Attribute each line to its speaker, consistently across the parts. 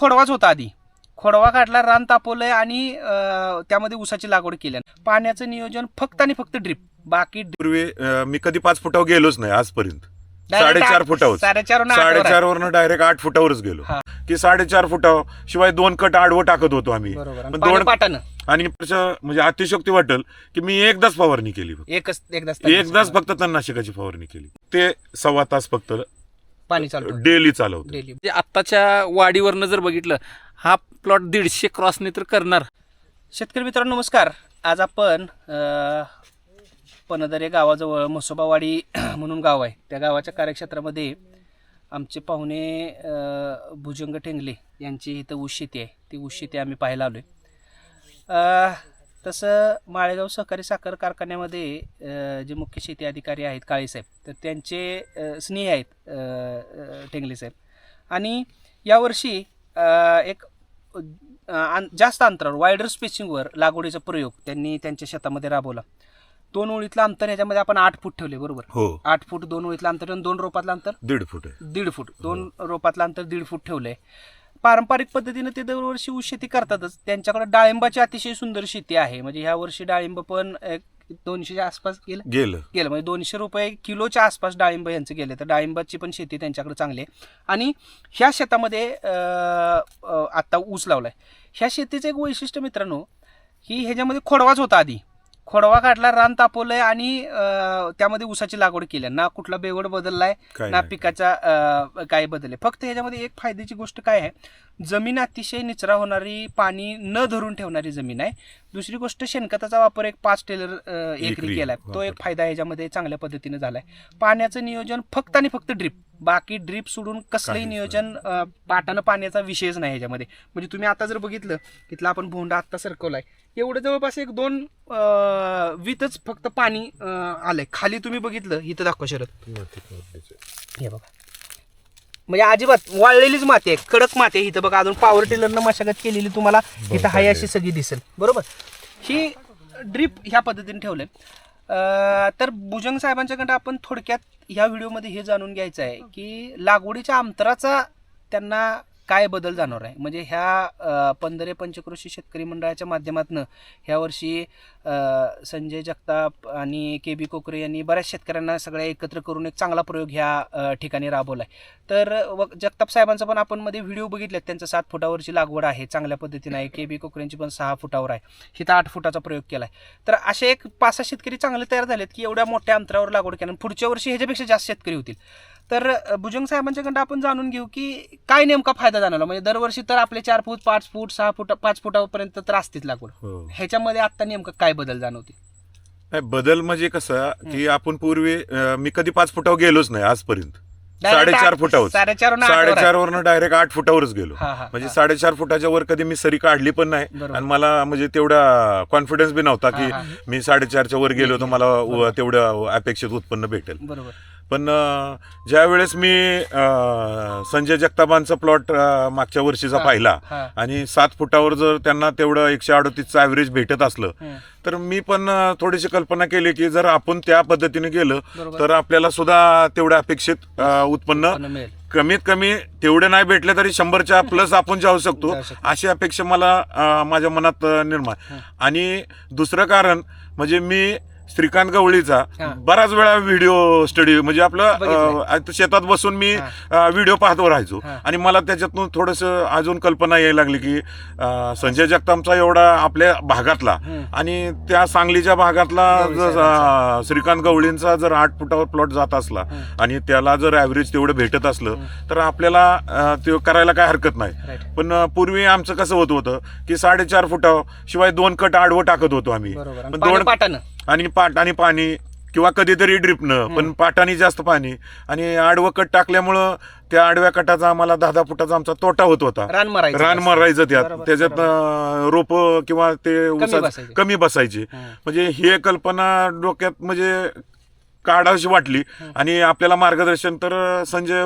Speaker 1: खोडवाच होता आधी. खोडवा काढला रान तापवलंय आणि त्यामध्ये ऊसाची लागवड केली. पाण्याचं नियोजन फक्त आणि फक्त ड्रीप. बाकी.
Speaker 2: पूर्वी मी कधी पाच फुटावर गेलोच नाही आजपर्यंत. साडेचार फुटावर. साडेचार वरनं डायरेक्ट आठ फुटावरच गेलो. की साडेचार फुटावर शिवाय दोन कट आडवं टाकत होतो आम्ही. दोन
Speaker 1: पाटानं.
Speaker 2: आणि म्हणजे अतिशोक्ती वाटेल की मी एकदाच फवारणी केली
Speaker 1: एकदाच
Speaker 2: फक्त तणनाशकाची फवारणी केली. ते सव्वा तास फक्त
Speaker 1: पाणी चालू
Speaker 2: डेली चालवतो
Speaker 1: डेली.
Speaker 3: म्हणजे आत्ताच्या वाढीवरनं जर बघितलं हा प्लॉट दीडशे क्रॉसने तर करणार.
Speaker 1: शेतकरी मित्रांनो नमस्कार. आज आपण पनदरे गावाजवळ म्हसोबावाडी म्हणून गाव आहे. त्या गावाच्या कार्यक्षेत्रामध्ये आमचे पाहुणे भुजंग टेंगले यांची इथं ऊस शेती आहे. ती ऊस शेती आम्ही पाहायला आलो आहे तसं माळेगाव सहकारी साखर कारखान्यामध्ये जे मुख्य शेती अधिकारी आहेत काळेसाहेब तर त्यांचे स्नेह आहेत टेंगले साहेब. आणि यावर्षी एक जास्त अंतरावर वायडर स्पेसिंगवर लागवडीचा प्रयोग त्यांनी त्यांच्या शेतामध्ये राबवला. दोन ओळीतलं अंतर ह्याच्यामध्ये आपण आठ फूट ठेवले बरोबर?
Speaker 2: हो.
Speaker 1: आठ फूट दोन ओळीतलं अंतर आणि दोन रोपातलं अंतर?
Speaker 2: दीड फुट.
Speaker 1: दीड फूट. दोन रोपातलं अंतर दीड फूट ठेवलंय. पारंपरिक पद्धतीने ते दरवर्षी ऊस शेती करतातच. त्यांच्याकडे डाळिंबाची अतिशय सुंदर शेती आहे. म्हणजे ह्या वर्षी डाळिंब पण एक दोनशेच्या आसपास गेलं?
Speaker 2: गेलं.
Speaker 1: गेलं. म्हणजे दोनशे रुपये किलोच्या आसपास डाळिंब यांचं गेले. तर डाळिंबाची पण शेती त्यांच्याकडे चांगली आहे. आणि ह्या शेतामध्ये आत्ता ऊस लावलाय. ह्या शेतीचं एक वैशिष्ट्य मित्रांनो की ह्याच्यामध्ये खोडवाच होता आधी. खोडवा काढला रान तापवलंय आणि त्यामध्ये ऊसाची लागवड केली. ना कुठला बेवड बदललाय ना. पिकाचा काय बदल फक्त ह्याच्यामध्ये एक फायद्याची गोष्ट काय आहे जमीन अतिशय निचरा होणारी पाणी न धरून ठेवणारी जमीन आहे दुसरी गोष्ट शेणखताचा वापर एक पाच टेलर एकरी केलाय तो एक. फायदा ह्याच्यामध्ये चांगल्या पद्धतीने झालाय पाण्याचं नियोजन फक्त आणि फक्त ड्रीप बाकी ड्रीप सोडून कसलंही नियोजन पाटानं पाण्याचा विषयच नाही ह्याच्यामध्ये. म्हणजे तुम्ही आता जर बघितलं तिथला आपण भोंडा आत्ता सरकवलाय. एवढं जवळपास एक दोन वीतच फक्त पाणी आलंय. खाली तुम्ही बघितलं इथं दाखवा शरद. हे बघा. म्हणजे अजिबात वाळलेलीच माती आहे कडक माती आहे इथं बघा. अजून पॉवर टिलरनं मशागत केलेली तुम्हाला इथं हाय अशी सगळी दिसेल. बरोबर? ही ड्रीप ह्या पद्धतीने ठेवलंय. तर भुजंग साहेबांच्याकडे आपण थोडक्यात ह्या व्हिडिओमध्ये हे जाणून घ्यायचं आहे की लागवडीच्या अंतराचा त्यांना काय बदल जाणार आहे म्हणजे ह्या पंधरे पंचकृषी शेतकरी मंडळाच्या माध्यमातून ह्या वर्षी संजय जगताप आणि के बी कोकरे यांनी बऱ्याच शेतकऱ्यांना सगळ्या एकत्र करून एक चांगला प्रयोग ह्या ठिकाणी राबवला आहे तर व जगताप साहेबांचा पण आपण मध्ये व्हिडिओ बघितलेत. त्यांचं सात फुटावरची लागवड आहे चांगल्या पद्धतीने आहे. के बी कोकरेंची पण सहा फुटावर आहे. हिथं आठ फुटाचा प्रयोग केला आहे तर असे एक पाच सहा शेतकरी चांगले तयार झालेत की एवढ्या मोठ्या अंतरावर लागवड केल्या आणि पुढच्या वर्षी ह्याच्यापेक्षा जास्त शेतकरी होतील. तर भुजंग साहेबांच्याकडे आपण जाणून घेऊ की काय नेमका फायदा जाणवला? म्हणजे दरवर्षी तर आपले चार फूट पाच फूट सहा फूट पाच फुटापर्यंत तर असतेच लागवड.
Speaker 2: हो.
Speaker 1: ह्याच्यामध्ये आता नेमकं काय बदल जाणवते
Speaker 2: नाही, बदल म्हणजे कसं की आपण पूर्वी अं, मी कधी पाच फुटावर गेलोच नाही आजपर्यंत साडेचार
Speaker 1: आठ-
Speaker 2: फुटावर
Speaker 1: साडेचार आणि आठावर आहे.
Speaker 2: साडेचार वरनं डायरेक्ट आठ फुटावरच गेलो
Speaker 1: हा, हा,
Speaker 2: म्हणजे
Speaker 1: हा.
Speaker 2: साडेचार फुटाच्या वर कधी मी सरी काढली पण नाही
Speaker 1: बरोबर.
Speaker 2: आणि मला म्हणजे तेवढा कॉन्फिडन्स बी नव्हता की
Speaker 1: हा, हा.
Speaker 2: मी साडेचारच्या वर गेलो तर मला. व- तेवढं अपेक्षित उत्पन्न भेटेल
Speaker 1: बरोबर
Speaker 2: पण अं, ज्या वेळेस मी संजय जगतापांचा प्लॉट मागच्या वर्षीचा पाहिला. आणि सात फुटावर जर त्यांना तेवढं एकशे अडतीसचं ॲव्हरेज भेटत असलं. तर मी पण थोडीशी कल्पना केली की जर आपण त्या पद्धतीने गेलं. तर आपल्याला सुद्धा तेवढं अपेक्षित उत्पन्न कमीत कमी तेवढे नाही भेटले तरी शंभरच्या प्लस आपण जाऊ शकतो. अशी अपेक्षा मला माझ्या मनात निर्माण. आणि दुसरं कारण म्हणजे मी श्रीकांत गवळीचा
Speaker 1: हां.
Speaker 2: बराच वेळा व्हिडिओ स्टडी म्हणजे आपलं
Speaker 1: बघितलंय.
Speaker 2: अं, आता शेतात बसून मी. व्हिडिओ पाहतो राहायचो
Speaker 1: हां.
Speaker 2: आणि मला त्याच्यातून थोडस अजून कल्पना यायला लागली की अं, संजय जगतापचा एवढा आपल्या भागातला. आणि त्या सांगलीच्या भागातला
Speaker 1: गवळी
Speaker 2: जर,
Speaker 1: साहेबांचा.
Speaker 2: अं, श्रीकांत गवळींचा जर आठ फुटावर प्लॉट जात असला. आणि त्याला जर ॲव्हरेज तेवढं भेटत असलं. तर आपल्याला अं, ते करायला काय हरकत नाही पण अं, पूर्वी आमचं कसं होत होतं की साडेचार फुटावर शिवाय दोन कट आडवं टाकत होतो आम्ही
Speaker 1: बरोबर आणि
Speaker 2: पण
Speaker 1: पाणी
Speaker 2: दोन
Speaker 1: पाटानं
Speaker 2: आणि पाट आणि पाणी किंवा कधीतरी ड्रिपनं पण पाटाने जास्त पाणी. आणि आडवं कट टाकल्यामुळं त्या आडव्या कटाचा आम्हाला दहा दहा फुटाचा आमचा तोटा होत होता.
Speaker 1: रान मारायचं
Speaker 2: रान
Speaker 1: जास्त.
Speaker 2: मारायचं त्यात. त्याच्यात रोप किंवा ते
Speaker 1: बसायचे.
Speaker 2: कमी बसायची. म्हणजे ही कल्पना डोक्यात म्हणजे काढावीशी वाटली. आणि आपल्याला मार्गदर्शन तर संजय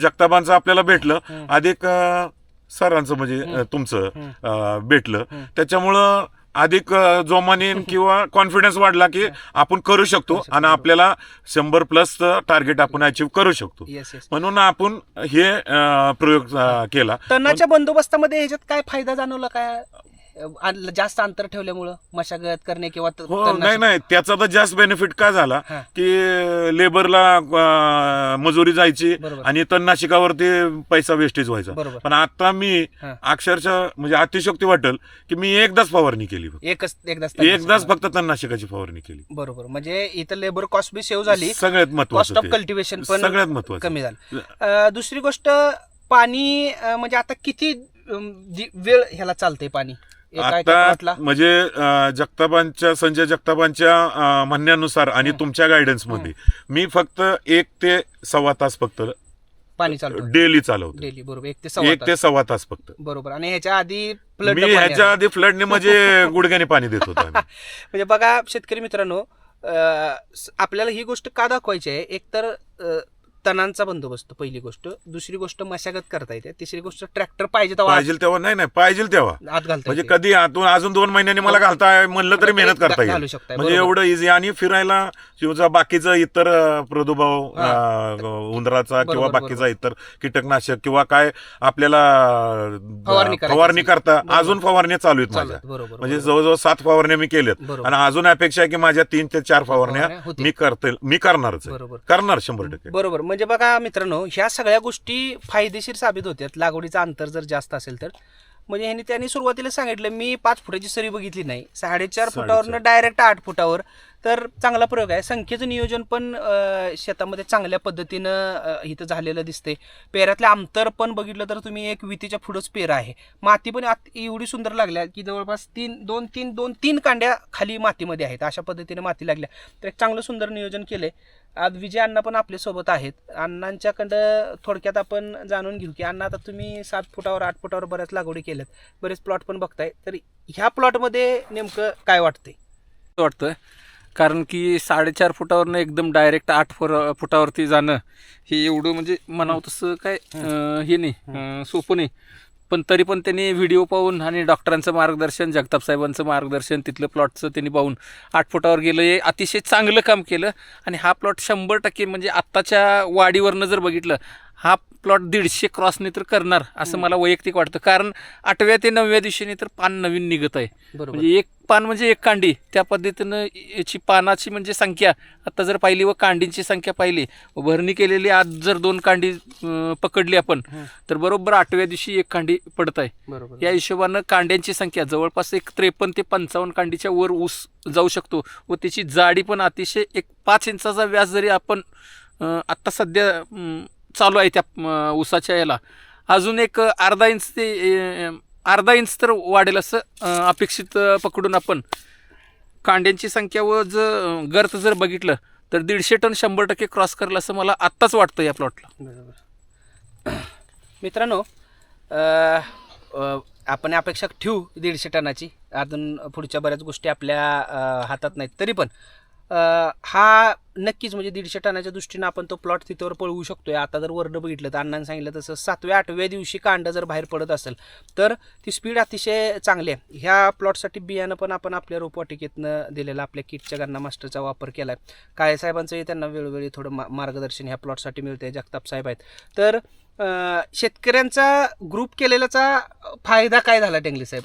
Speaker 2: जगतापांचं आपल्याला भेटलं. अधिक अं, सरांचं म्हणजे अं, तुमचं अं, भेटलं. त्याच्यामुळं अधिक जोमाने किंवा कॉन्फिडन्स वाढला की आपण करू शकतो आणि आपल्याला शंभर प्लस टार्गेट आपण अचीव्ह करू शकतो. म्हणून आपण हे प्रयोग केला.
Speaker 1: तणाच्या बंदोबस्तामध्ये ह्याच्यात काय फायदा जाणवला काय? अं, जास्त अंतर ठेवल्यामुळं मशागत करणे किंवा त-
Speaker 2: हो
Speaker 1: तणनाशक-
Speaker 2: नाही नाही त्याचा तर जास्त बेनिफिट काय झाला
Speaker 1: हा.
Speaker 2: की लेबरला अ, मजुरी जायची
Speaker 1: बरोबर.
Speaker 2: आणि तणनाशिकावरती पैसा वेस्टेज व्हायचा
Speaker 1: बरोबर.
Speaker 2: पण आता मी
Speaker 1: हा.
Speaker 2: अक्षरशः म्हणजे अतिशक्ती वाटेल की मी एकदाच फवारणी केली फक्त.
Speaker 1: एकच एकदाच
Speaker 2: एकदाच फक्त तणनाशकाची फवारणी केली
Speaker 1: बरोबर म्हणजे इथं लेबर कॉस्ट बी सेव्ह झाली
Speaker 2: सगळ्यात
Speaker 1: कॉस्ट
Speaker 2: महत्वाचं
Speaker 1: ऑफ
Speaker 2: ते.
Speaker 1: कल्टिवेशन पण
Speaker 2: सगळ्यात महत्वाचं
Speaker 1: कमी झालं अं, दुसरी गोष्ट पाणी अं, म्हणजे आता किती अं, दि- वेळ ह्याला चालतंय पाणी
Speaker 2: आता म्हणजे जगतापांच्या संजय जगतापांच्या म्हणण्यानुसार आणि तुमच्या गायडन्समध्ये मी फक्त एक ते सव्वा तास फक्त
Speaker 1: पाणी चालू
Speaker 2: डेली चालवतो.
Speaker 1: डेली बरोबर. एक ते सव्वा
Speaker 2: एक ते
Speaker 1: तास.
Speaker 2: सव्वा तास फक्त.
Speaker 1: बरोबर. आणि ह्याच्या आधी फ्लड
Speaker 2: मी ह्याच्या आधी फ्लडने म्हणजे गुडघ्याने पाणी देत होतो.
Speaker 1: म्हणजे बघा शेतकरी मित्रांनो आपल्याला ही गोष्ट का दाखवायची आहे? एकतर तणांचा बंदोबस्त पहिली गोष्ट दुसरी गोष्ट मशागत करता येते तिसरी गोष्ट ट्रॅक्टर पाहिजे तेव्हा
Speaker 2: पाहिजे तेव्हा नाही नाही पाहिजे तेव्हा
Speaker 1: आत घालता
Speaker 2: म्हणजे
Speaker 1: येते.
Speaker 2: कधी आतून अजून दोन महिन्यांनी मला घालता म्हणलं तरी मेहनत करता
Speaker 1: घालू
Speaker 2: येईल
Speaker 1: शकताय,
Speaker 2: म्हणजे
Speaker 1: बरोबर.
Speaker 2: एवढं इझी आणि फिरायला किंवा बाकीचं इतर अं, प्रादुर्भाव
Speaker 1: हा.
Speaker 2: अं, उंदराचा किंवा
Speaker 1: बरोबर,
Speaker 2: बाकीचा इतर कीटकनाशक किंवा काय आपल्याला अं,
Speaker 1: फवारणी करायची
Speaker 2: फवारणी
Speaker 1: असेल.
Speaker 2: करता
Speaker 1: बरोबर.
Speaker 2: अजून फवारण्या चालू आहेत माझ्या
Speaker 1: बरोबर
Speaker 2: म्हणजे
Speaker 1: बरोबर.
Speaker 2: जवळजवळ सात फवारण्या मी केल्यात
Speaker 1: बरोबर.
Speaker 2: आणि अजून अपेक्षा आहे की माझ्या तीन ते चार फवारण्या
Speaker 1: फवारण्या होतील.
Speaker 2: मी करते मी करणारच आहे.
Speaker 1: बरोबर.
Speaker 2: करणार शंभर टक्के
Speaker 1: बरोबर म्हणजे बघा मित्रांनो ह्या सगळ्या गोष्टी फायदेशीर साबित होतात लागवडीचं अंतर जर जास्त असेल तर. म्हणजे ह्यांनी त्यांनी सुरुवातीला सांगितलं मी पाच फुटाची सरी बघितली नाही. साडेचार
Speaker 2: साडेचार.
Speaker 1: फुटावरनं डायरेक्ट आठ फुटावर तर चांगला प्रयोग आहे. संख्येचं नियोजन पण शेतामध्ये चांगल्या पद्धतीनं इथं झालेलं दिसते पेऱ्यातलं अंतर पण बघितलं तर तुम्ही एक वितीच्या पुढंच पेरा आहे. माती पण आत- एवढी सुंदर लागल्या की जवळपास तीन दोन तीन दोन तीन कांड्या खाली मातीमध्ये आहेत. अशा पद्धतीने माती लागल्या. तर एक चांगलं सुंदर नियोजन केलं आज विजय अण्णा पण आपल्यासोबत आहेत. अण्णांच्याकडं थोडक्यात आपण जाणून घेऊ की अण्णा आता तुम्ही सात फुटावर आठ फुटावर बऱ्याच लागवडी केल्यात. बरेच प्लॉट पण बघताय. तर ह्या प्लॉटमध्ये नेमकं काय वाटतंय?
Speaker 3: वाटतं कारण की साडेचार फुटावरनं एकदम डायरेक्ट आठ फुर फुटावरती जाणं हे एवढं म्हणजे म्हणावं तसं काय अं, हे नाही सोपं नाही. पण तरी पण त्यांनी व्हिडिओ पाहून आणि डॉक्टरांचं मार्गदर्शन जगताप साहेबांचं मार्गदर्शन तिथलं प्लॉटचं त्यांनी पाहून आठ फुटावर गेलं. हे अतिशय चांगलं काम केलं आणि हा प्लॉट शंभर टक्के म्हणजे आत्ताच्या वाढीवरनं जर बघितलं हा प्लॉट दीडशे क्रॉसने तर करणार असं मला वैयक्तिक वाटतं. कारण आठव्या ते नवव्या दिवशीने तर पान नवीन निघत आहे.
Speaker 1: बरोबर.
Speaker 3: म्हणजे एक पान म्हणजे एक कांडी. त्या पद्धतीनं याची पानाची म्हणजे संख्या. आता जर पाहिली व कांडींची संख्या पाहिली व भरणी केलेली आज जर दोन कांडी पकडली आपण. तर बरोबर आठव्या दिवशी एक कांडी पडत आहे या हिशोबानं कांड्यांची संख्या जवळपास एक त्रेपन्न ते पंचावन्न कांडीच्या वर ऊस जाऊ शकतो. व त्याची जाडी पण अतिशय एक पाच इंचाचा व्यास जरी आपण आत्ता सध्या चालू आहे त्या ऊसाच्या याला. अजून एक अर्धा इंच ते अर्धा इंच तर वाढेल असं अपेक्षित पकडून आपण. कांड्यांची संख्या व जर गर्त जर बघितलं तर दीडशे टन शंभर टक्के क्रॉस करेल असं मला आत्ताच वाटतं या प्लॉटला.
Speaker 1: बरोबर. मित्रांनो आपण अपेक्षा ठेवू दीडशे टनाची. अजून पुढच्या बऱ्याच गोष्टी आपल्या हातात नाहीत. तरी पण हा नक्कीच म्हणजे दीडशे टनाच्या दृष्टीनं आपण तो प्लॉट तिथवर पळवू शकतोय. आता जर वर्ण बघितलं तर अण्णांनी सांगितलं तसं सातव्या आठव्या दिवशी कांड जर बाहेर पडत असेल तर ती स्पीड अतिशय चांगली आहे. ह्या प्लॉटसाठी बियाणं पण आपण आपल्या रोपवाटिकेतनं दिलेलं आपल्या किटच्या गन्ना मास्टरचा वापर केला आहे काळेसाहेबांचंही त्यांना वेळोवेळी थोडं मा मार्गदर्शन ह्या प्लॉटसाठी मिळते जगताप साहेब आहेत. तर शेतकऱ्यांचा ग्रुप केलेल्याचा फायदा काय झाला टेंगले साहेब?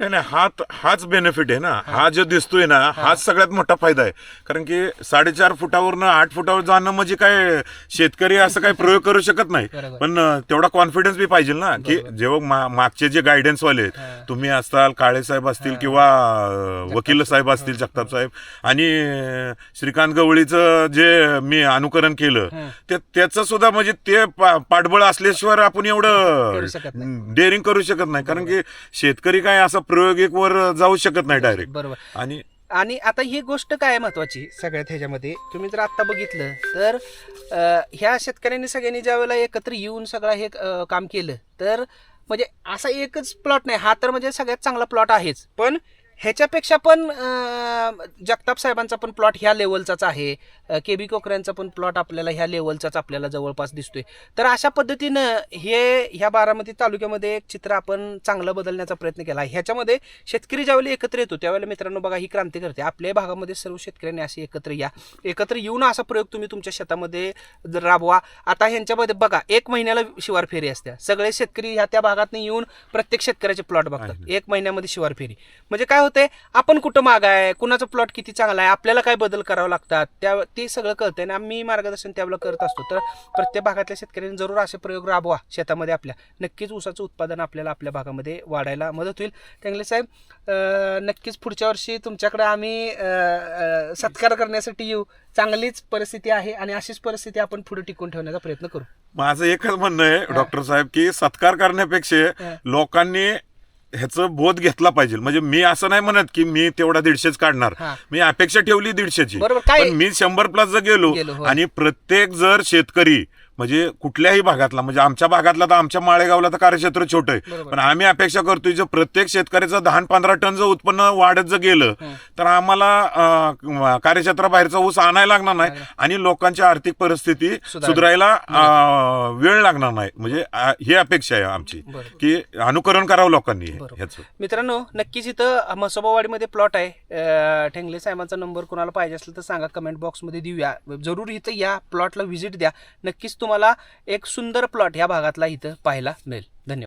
Speaker 2: नाही नाही हा हाच बेनिफिट आहे ना हा जो दिसतोय ना हाच सगळ्यात मोठा फायदा आहे कारण की साडेचार फुटावरनं आठ फुटावर जाणं म्हणजे काय शेतकरी असं काही प्रयोग करू शकत नाही. पण तेवढा कॉन्फिडन्स बी पाहिजे ना की. जेव्हा मा- मागचे जे गायडन्स वाले आहेत. तुम्ही असताल काळे साहेब असतील. किंवा वकील साहेब असतील जगताप साहेब आणि श्रीकांत गवळीचं जे मी अनुकरण केलं. ते त्याचं सुद्धा म्हणजे ते पा- पाठबळ असल्याशिवाय आपण एवढं. डेअरिंग करू शकत नाही कारण की शेतकरी काय असा प्रयोग एक वर जाऊ शकत नाही डायरेक्ट
Speaker 1: बरोबर.
Speaker 2: आणि
Speaker 1: आणि आता ही गोष्ट काय आहे महत्वाची सगळ्यात ह्याच्यामध्ये? तुम्ही जर आता बघितलं तर अं, ह्या शेतकऱ्यांनी सगळ्यांनी ज्या वेळेला एकत्र येऊन सगळं हे अं, काम केलं तर म्हणजे असा एकच प्लॉट नाही. हा तर म्हणजे सगळ्यात चांगला प्लॉट आहेच. पण ह्याच्यापेक्षा पण अं, जगताप साहेबांचा पण प्लॉट ह्या लेवलचाच आहे. के बी कोकऱ्यांचा पण प्लॉट आपल्याला ह्या लेवलचाच आपल्याला जवळपास दिसतोय. तर अशा पद्धतीनं हे ह्या बारामती तालुक्यामध्ये एक चित्र आपण चांगलं बदलण्याचा प्रयत्न केला. ह्याच्यामध्ये शेतकरी ज्यावेळेला एकत्र येतो त्यावेळेला मित्रांनो बघा ही क्रांती करते आपल्या भागामध्ये सर्व शेतकऱ्यांनी असे एकत्र या. एकत्र येऊन असा प्रयोग तुम्ही तुमच्या शेतामध्ये राबवा. आता ह्यांच्यामध्ये बघा एक महिन्याला शिवार फेरी असते सगळे शेतकरी ह्या त्या भागात येऊन प्रत्येक शेतकऱ्याचे प्लॉट बघतात. एक महिन्यामध्ये शिवार फेरी म्हणजे काय होते आपण कुठं माग आहे कुणाचा प्लॉट किती चांगला आहे आपल्याला काय बदल करावे लागतात त्या ते सगळं कळतंय आणि आम्ही मार्गदर्शन त्यावेळेला करत असतो. तर प्रत्येक भागातल्या शेतकऱ्यांनी जरूर असे प्रयोग राबवा शेतामध्ये आपल्या. नक्कीच ऊसाचं उत्पादन आपल्याला आपल्या भागामध्ये वाढायला मदत होईल. त्यांगले साहेब नक्कीच पुढच्या वर्षी तुमच्याकडे आम्ही सत्कार करण्यासाठी येऊ. चांगलीच परिस्थिती आहे आणि अशीच परिस्थिती आपण पुढे टिकून ठेवण्याचा प्रयत्न करू.
Speaker 2: माझं एकच म्हणणं आहे डॉक्टर साहेब की सत्कार करण्यापेक्षा. लोकांनी ह्याचं बोध घेतला पाहिजे म्हणजे मी असं नाही म्हणत की मी तेवढा दीडशेच काढणार
Speaker 1: हा.
Speaker 2: मी अपेक्षा ठेवली दीडशेची
Speaker 1: बरोबर, काय-
Speaker 2: पण मी शंभर प्लस जर गेलो
Speaker 1: गेलो, हो.
Speaker 2: आणि प्रत्येक जर शेतकरी म्हणजे कुठल्याही भागातला म्हणजे आमच्या भागातला तर आमच्या माळेगावला तर कार्यक्षेत्र छोटं आहे. पण आम्ही अपेक्षा करतोय जर प्रत्येक शेतकऱ्याचं दहा पंधरा टन जर उत्पन्न वाढत जर गेलं. तर आम्हाला कार्यक्षेत्राबाहेरचा ऊस आणायला लागणार नाही आणि लोकांची आर्थिक परिस्थिती
Speaker 1: सुधारायला.
Speaker 2: वेळ लागणार नाही म्हणजे ही अपेक्षा आहे आमची. की अनुकरण करावं लोकांनी. ह्याचं
Speaker 1: मित्रांनो नक्कीच इथं म्हसोबावाडीमध्ये प्लॉट आहे ठेंगले साहेबांचा नंबर कोणाला पाहिजे असेल तर सांगा कमेंट बॉक्समध्ये देऊया जरूर इथं या प्लॉटला व्हिजिट द्या नक्कीच तुम्हाला एक सुंदर प्लॉट ह्या भागातला इथं पाहायला मिळेल. धन्यवाद.